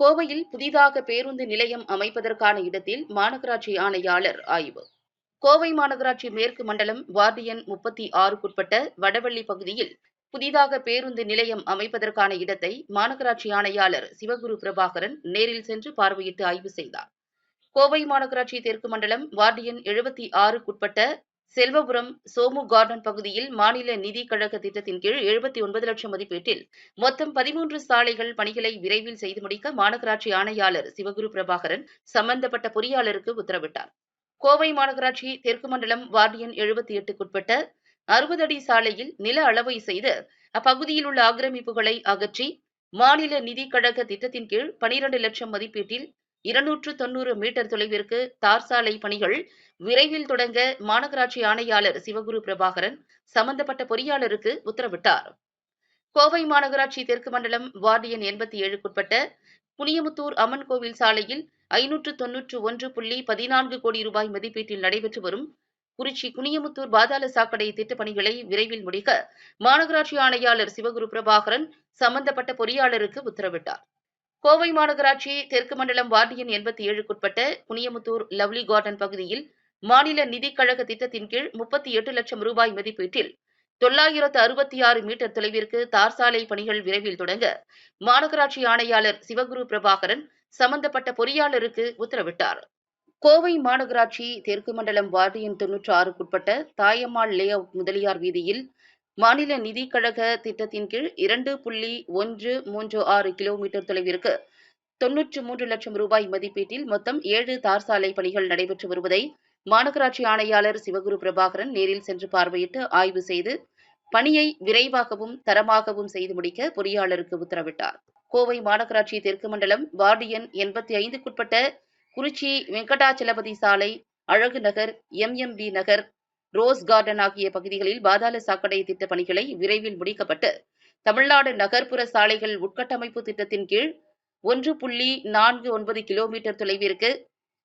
கோவையில் புதிதாக பேருந்து நிலையம் அமைப்பதற்கான இடத்தில் மாநகராட்சி ஆணையாளர் ஆய்வு. கோவை மாநகராட்சி மேற்கு மண்டலம் வார்டு எண் முப்பத்தி ஆறுக்குட்பட்ட வடவள்ளி பகுதியில் புதிதாக பேருந்து நிலையம் அமைப்பதற்கான இடத்தை மாநகராட்சி ஆணையாளர் சிவகுரு பிரபாகரன் நேரில் சென்று பார்வையிட்டு ஆய்வு செய்தார். கோவை மாநகராட்சி தெற்கு மண்டலம் வார்டு எண் எழுபத்தி ஆறுக்குட்பட்ட செல்வபுரம் சோமு கார்டன் பகுதியில் மாநில நிதி கழக திட்டத்தின் கீழ் எழுபத்தி ஒன்பது லட்சம் மதிப்பீட்டில் மொத்தம் பதிமூன்று சாலைகள் பணிகளை விரைவில் செய்து முடிக்க மாநகராட்சி ஆணையாளர் சிவகுரு பிரபாகரன் சம்பந்தப்பட்ட பொறியாளருக்கு உத்தரவிட்டார். கோவை மாநகராட்சி தெற்கு மண்டலம் வார்டியன் எழுபத்தி எட்டுக்குட்பட்ட அறுபது அடி சாலையில் நில அளவை செய்து அப்பகுதியில் உள்ள ஆக்கிரமிப்புகளை அகற்றி மாநில நிதி கழக திட்டத்தின் கீழ் பனிரண்டு லட்சம் மதிப்பீட்டில் இருநூற்று தொன்னூறு மீட்டர் தொலைவிற்கு தார் சாலை பணிகள் விரைவில் தொடங்க மாநகராட்சி ஆணையாளர் சிவகுரு பிரபாகரன் சம்பந்தப்பட்ட பொறியாளருக்கு உத்தரவிட்டார். கோவை மாநகராட்சி தெற்கு மண்டலம் வார்டு எண் எண்பத்தி ஏழுக்குட்பட்ட புனியமுத்தூர் அம்மன் கோவில் சாலையில் ஐநூற்று தொன்னூற்று ஒன்று புள்ளி பதினான்கு கோடி ரூபாய் மதிப்பீட்டில் நடைபெற்று வரும் குறிச்சி குனியமுத்தூர் பாதாள சாக்கடை திட்டப் பணிகளை விரைவில் முடிக்க மாநகராட்சி ஆணையாளர் சிவகுரு பிரபாகரன் சம்பந்தப்பட்ட பொறியாளருக்கு உத்தரவிட்டார். கோவை மாநகராட்சி தெற்கு மண்டலம் வார்டு எண் எண்பத்தி ஏழுக்குட்பட்ட குனியமுத்தூர் லவ்லி கார்டன் பகுதியில் மாநில நிதிக் கழக திட்டத்தின் கீழ் முப்பத்தி எட்டு லட்சம் ரூபாய் மதிப்பீட்டில் தொள்ளாயிரத்து அறுபத்தி ஆறு மீட்டர் தொலைவிற்கு தார் சாலை பணிகள் விரைவில் தொடங்க மாநகராட்சி ஆணையாளர் சிவகுரு பிரபாகரன் சம்பந்தப்பட்ட பொறியாளருக்கு உத்தரவிட்டார். கோவை மாநகராட்சி தெற்கு மண்டலம் வார்டு எண் தொன்னூற்று ஆறுக்குட்பட்ட தாயம்மாள் லே அவுட் முதலியார் வீதியில் மாநில நிதி கழக திட்டத்தின் கீழ் இரண்டு புள்ளி ஒன்று மூன்று ஆறு கிலோமீட்டர் தொலைவிற்கு தொன்னூற்று மூன்று லட்சம் ரூபாய் மதிப்பீட்டில் மொத்தம் ஏழு தார் சாலை பணிகள் நடைபெற்று வருவதை மாநகராட்சி ஆணையாளர் சிவகுரு பிரபாகரன் நேரில் சென்று பார்வையிட்டு ஆய்வு செய்து பணியை விரைவாகவும் தரமாகவும் செய்து முடிக்க பொறியாளருக்கு உத்தரவிட்டார். கோவை மாநகராட்சி தெற்கு மண்டலம் வார்டு எண் எண்பத்தி ஐந்துக்குட்பட்ட குறிச்சி வெங்கடாச்சலபதி சாலை Azhagu Nagar MMP Nagar rose garden ஆகிய பகுதிகளில் பாதாள சாக்கடை திட்ட பணிகளை விரைவில் முடிக்கப்பட்டு தமிழ்நாடு நகர்ப்புற சாலைகள் உட்கட்டமைப்பு திட்டத்தின் கீழ் ஒன்று புள்ளி நான்கு ஒன்பது கிலோமீட்டர் தொலைவிற்கு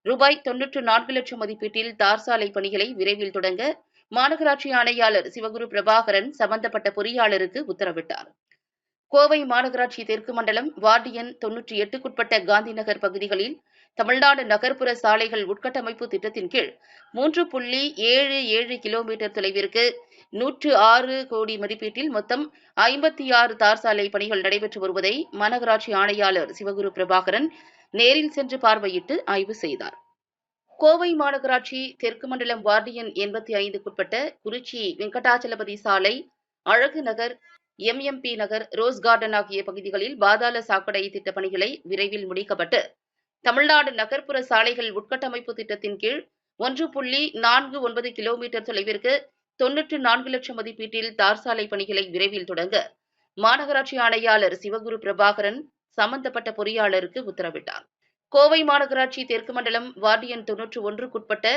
ரூபாய் தொன்னூற்று நான்கு லட்சம் மதிப்பீட்டில் தார் சாலை பணிகளை விரைவில் தொடங்க மாநகராட்சி ஆணையாளர் சிவகுரு பிரபாகரன் சம்பந்தப்பட்ட பொறியாளருக்கு உத்தரவிட்டார். கோவை மாநகராட்சி தெற்கு மண்டலம் வார்டு எண் தொன்னூற்றி எட்டுக்குட்பட்ட காந்தி நகர் பகுதிகளில் தமிழ்நாடு நகர்ப்புற சாலைகள் உட்கட்டமைப்பு திட்டத்தின் கீழ் மூன்று புள்ளி ஏழு ஏழு கிலோமீட்டர் தொலைவிற்கு நூற்று ஆறு கோடி மதிப்பீட்டில் மொத்தம் ஐம்பத்தி ஆறு தார் சாலை பணிகள் நடைபெற்று வருவதை மாநகராட்சி ஆணையாளர் சிவகுரு பிரபாகரன் நேரில் சென்று பார்வையிட்டு ஆய்வு செய்தார். கோவை மாநகராட்சி தெற்கு மண்டலம் வார்டியன் எண்பத்தி ஐந்துக்குட்பட்ட குறிச்சி வெங்கடாச்சலபதி சாலை Azhagu Nagar MMP Nagar rose garden ஆகிய பகுதிகளில் பாதாள சாக்கடை திட்ட பணிகளை விரைவில் முடிக்கப்பட்டு தமிழ்நாடு நகர்ப்புற சாலைகள் உட்கட்டமைப்பு திட்டத்தின் கீழ் ஒன்று புள்ளி நான்கு ஒன்பது கிலோமீட்டர் தொலைவிற்கு தொன்னூற்று நான்கு லட்சம் மதிப்பீட்டில் தார் சாலை பணிகளை விரைவில் தொடங்க மாநகராட்சி ஆணையாளர் சிவகுரு பிரபாகரன் சம்பந்தப்பட்ட பொறியாளருக்கு உத்தரவிட்டார். கோவை மாநகராட்சி தெற்கு மண்டலம் வார்டு எண் தொன்னூற்று ஒன்றுக்குட்பட்ட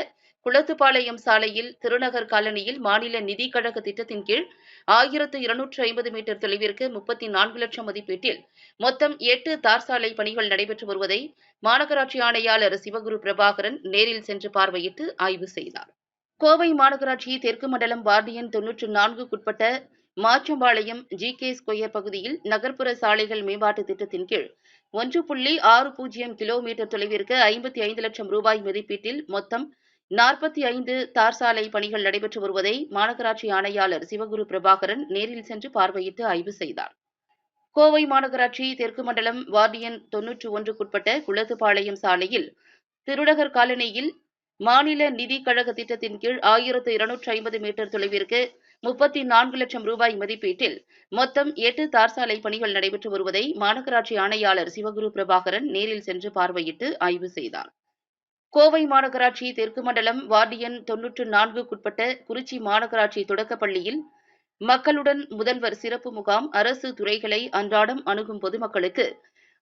குளத்துப்பாளையம் சாலையில் திருநகர் காலனியில் மாநில நிதி கழக திட்டத்தின் கீழ் ஆயிரத்து இருநூற்று ஐம்பது மீட்டர் தொலைவிற்கு முப்பத்தி நான்கு லட்சம் மதிப்பீட்டில் மொத்தம் எட்டு தார் சாலை பணிகள் நடைபெற்று வருவதை மாநகராட்சி ஆணையாளர் சிவகுரு பிரபாகரன் நேரில் சென்று பார்வையிட்டு ஆய்வு செய்தார். கோவை மாநகராட்சி தெற்கு மண்டலம் வார்டியன் தொன்னூற்று நான்குக்குட்பட்ட மாச்சம்பாளையம் ஜி கே ஸ்கொயர் பகுதியில் நகர்ப்புற சாலைகள் மேம்பாட்டு திட்டத்தின் கீழ் ஒன்று புள்ளி ஆறு பூஜ்ஜியம் கிலோமீட்டர் தொலைவிற்கு ஐம்பத்தி ஐந்து லட்சம் ரூபாய் மதிப்பீட்டில் மொத்தம் நாற்பத்தி ஐந்து தார் சாலை பணிகள் நடைபெற்று வருவதை மாநகராட்சி ஆணையாளர் சிவகுரு பிரபாகரன் நேரில் சென்று பார்வையிட்டு ஆய்வு செய்தார். கோவை மாநகராட்சி தெற்கு மண்டலம் வார்டியன் தொன்னூற்று ஒன்றுக்குட்பட்ட குளத்துப்பாளையம் சாலையில் திருநகர் காலனியில் மாநில நிதி கழக திட்டத்தின் கீழ் ஆயிரத்து இருநூற்று ஐம்பது மீட்டர் தொலைவிற்கு முப்பத்தி நான்கு லட்சம் ரூபாய் மதிப்பீட்டில் மொத்தம் எட்டு தார் சாலை பணிகள் நடைபெற்று வருவதை மாநகராட்சி ஆணையாளர் சிவகுரு பிரபாகரன் நேரில் சென்று பார்வையிட்டு ஆய்வு செய்தார். கோவை மாநகராட்சி தெற்கு மண்டலம் வார்டு எண் தொன்னூற்று நான்குக்குட்பட்ட குறிச்சி மாநகராட்சி தொடக்கப்பள்ளியில் மக்களுடன் முதல்வர் சிறப்பு முகாம் அரசு துறைகளை அன்றாடம் அணுகும் பொதுமக்களுக்கு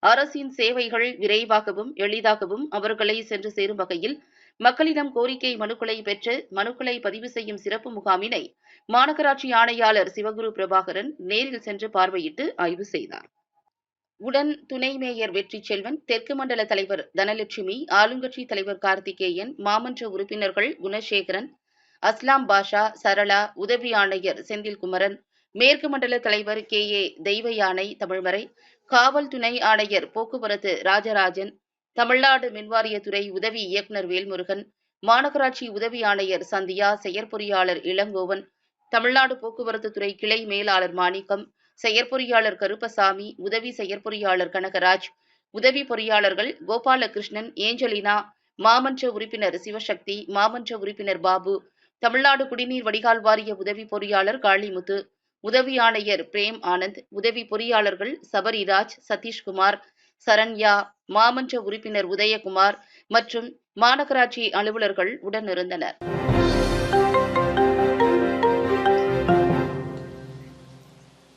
அரசின் சேவைகள் விரைவாகவும் எளிதாகவும் அவர்களை சென்று சேரும் வகையில் மக்களிடம் கோரிக்கை மனுக்களை பெற்று மனுக்களை பதிவு செய்யும் சிறப்பு முகாமினை மாநகராட்சி ஆணையாளர் சிவகுரு பிரபாகரன் நேரில் சென்று பார்வையிட்டு ஆய்வு செய்தார். உடன் துணை மேயர் வெற்றி செல்வன் தெற்கு மண்டல தலைவர் தனலட்சுமி ஆளுங்கட்சி தலைவர் கார்த்திகேயன் மாமன்ற உறுப்பினர்கள் குணசேகரன் அஸ்லாம் பாஷா சரளா உதவி ஆணையர் செந்தில்குமரன் மேற்கு மண்டல தலைவர் கே. ஏ. தெய்வ யானை தமிழ்மறை காவல் துணை ஆணையர் போக்குவரத்து ராஜராஜன் தமிழ்நாடு மின்வாரியத்துறை உதவி இயக்குநர் வேல்முருகன் மாநகராட்சி உதவி ஆணையர் சந்தியா செயற்பொறியாளர் இளங்கோவன் தமிழ்நாடு போக்குவரத்து துறை கிளை மேலாளர் மாணிக்கம் செயற்பொறியாளர் கருப்பசாமி உதவி செயற்பொறியாளர் கனகராஜ் உதவி பொறியாளர்கள் கோபாலகிருஷ்ணன் ஏஞ்சலினா மாமன்ற உறுப்பினர் சிவசக்தி மாமன்ற உறுப்பினர் பாபு தமிழ்நாடு குடிநீர் வடிகால் வாரிய உதவி பொறியாளர் காளிமுத்து உதவி ஆணையர் பிரேம் ஆனந்த் உதவி பொறியாளர்கள் சபரிராஜ் சதீஷ்குமார் சரண்யா மாமன்ற உறுப்பினர் உதயகுமார் மற்றும் மாநகராட்சி அலுவலர்கள் உடனிருந்தனர்.